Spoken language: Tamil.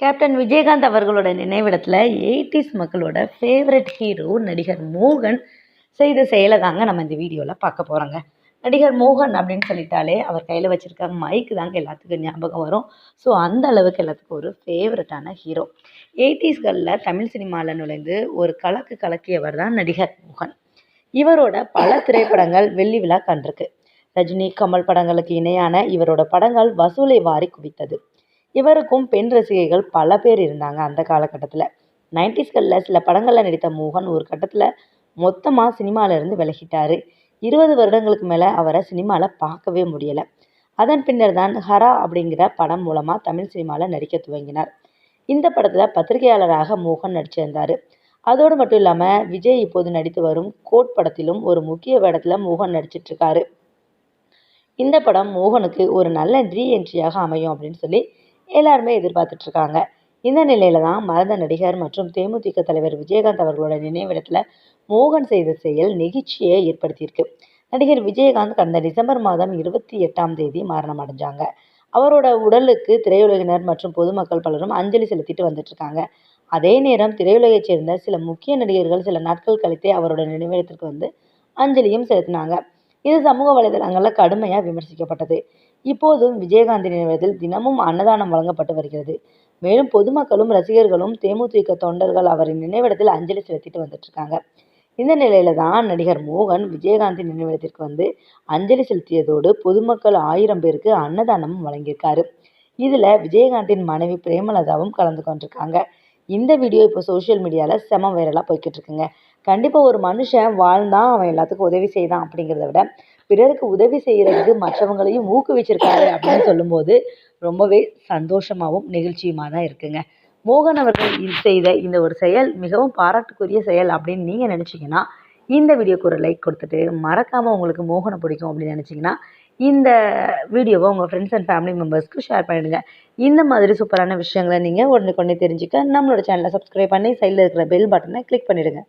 கேப்டன் விஜயகாந்த் அவர்களோட நினைவிடத்தில் எயிட்டிஸ் மக்களோட ஃபேவரட் ஹீரோ நடிகர் மோகன் செய்த செயலை தாங்க நம்ம இந்த வீடியோவில் பார்க்க போகிறோங்க நடிகர் மோகன் அப்படின்னு சொல்லிட்டாலே அவர் கையில் வச்சுருக்க மைக்கு தாங்க எல்லாத்துக்கும் ஞாபகம் வரும். ஸோ அந்த அளவுக்கு எல்லாத்துக்கும் ஒரு ஃபேவரட்டான ஹீரோ எயிட்டிஸ்களில் தமிழ் சினிமாவில் நுழைந்து ஒரு கலக்கு கலக்கியவர் தான் நடிகர் மோகன். இவரோட பல திரைப்படங்கள் வெள்ளி விழா கண்டிருக்கு. ரஜினி கமல் படங்களுக்கு இணையான இவரோட படங்கள் வசூலை வாரி குவித்தது. இவருக்கும் பெண் ரசிகைகள் பல பேர் இருந்தாங்க அந்த காலகட்டத்தில். நைன்டிஸ்களில் சில படங்களில் நடித்த மோகன் ஒரு கட்டத்தில் மொத்தமாக சினிமாவிலேருந்து விலகிட்டார். இருபது வருடங்களுக்கு மேலே அவரை சினிமாவில் பார்க்கவே முடியலை. அதன் பின்னர் தான் ஹரா அப்படிங்கிற படம் மூலமாக தமிழ் சினிமாவில் நடிக்க துவங்கினார். இந்த படத்தில் பத்திரிகையாளராக மோகன் நடிச்சிருந்தார். அதோடு மட்டும் இல்லாமல் விஜய் இப்போது நடித்து வரும் கோட் படத்திலும் ஒரு முக்கிய வேடத்தில் மோகன் நடிச்சிட்ருக்காரு. இந்த படம் மோகனுக்கு ஒரு நல்ல ரீ என்ட்ரியாக அமையும் அப்படின்னு சொல்லி எல்லாருமே எதிர்பார்த்துட்ருக்காங்க. இந்த நிலையில தான் மறந்த நடிகர் மற்றும் தேமுதிக தலைவர் விஜயகாந்த் அவர்களோட நினைவிடத்தில் மோகன் செய்த செயல் நெகிழ்ச்சியை ஏற்படுத்தியிருக்கு. நடிகர் விஜயகாந்த் கடந்த டிசம்பர் மாதம் இருபத்தி எட்டாம் தேதி மரணம் அடைஞ்சாங்க. அவரோட உடலுக்கு திரையுலகினர் மற்றும் பொதுமக்கள் பலரும் அஞ்சலி செலுத்திட்டு வந்துட்டுருக்காங்க அதே நேரம் திரையுலகைச் சேர்ந்த சில முக்கிய நடிகர்கள் சில நாட்கள் கழித்தே அவரோட நினைவிடத்திற்கு வந்து அஞ்சலியும் செலுத்தினாங்க. இது சமூக வலைதளங்களில் கடுமையாக விமர்சிக்கப்பட்டது. இப்போதும் விஜயகாந்தி நினைவிடத்தில் தினமும் அன்னதானம் வழங்கப்பட்டு வருகிறது. மேலும் பொதுமக்களும் ரசிகர்களும் தேமுதிக தொண்டர்கள் அவரின் நினைவிடத்தில் அஞ்சலி செலுத்திட்டு வந்துட்டு இருக்காங்க. இந்த நிலையில தான் நடிகர் மோகன் விஜயகாந்தி நினைவிடத்திற்கு வந்து அஞ்சலி செலுத்தியதோடு பொதுமக்கள் ஆயிரம் பேருக்கு அன்னதானமும் வழங்கியிருக்காரு. இதில் விஜயகாந்தின் மனைவி பிரேமலதாவும் கலந்து கொண்டிருக்காங்க. இந்த வீடியோ இப்போ சோஷியல் மீடியாவில் செம வைரலாக போய்கிட்டு இருக்குங்க கண்டிப்பாக ஒரு மனுஷன் வாழ்ந்தான் அவன் எல்லாத்துக்கும் உதவி செய்தான் அப்படிங்கிறத விட பிறருக்கு உதவி செய்கிறதுக்கு மற்றவங்களையும் ஊக்குவிச்சிருக்காரு அப்படின்னு சொல்லும்போது ரொம்பவே சந்தோஷமாகவும் நெகிழ்ச்சியுமாக தான் இருக்குங்க. மோகன் அவர்கள் செய்த இந்த ஒரு செயல் மிகவும் பாராட்டுக்குரிய செயல் அப்படின்னு நீங்கள் நினச்சிங்கன்னா இந்த வீடியோக்கு ஒரு லைக் கொடுத்துட்டு மறக்காமல் உங்களுக்கு மோகனை பிடிக்கும் அப்படின்னு நினச்சிங்கன்னா இந்த வீடியோவை உங்கள் ஃப்ரெண்ட்ஸ் அண்ட் ஃபேமிலி மெம்பர்ஸ்க்கு ஷேர் பண்ணிடுங்க. இந்த மாதிரி சூப்பரான விஷயங்களை நீங்கள் உடனே கொண்டே தெரிஞ்சுக்க நம்மளோட சேனலை சப்ஸ்கிரைப் பண்ணி சைடில் இருக்கிற பெல் பட்டனை கிளிக் பண்ணிவிடுங்க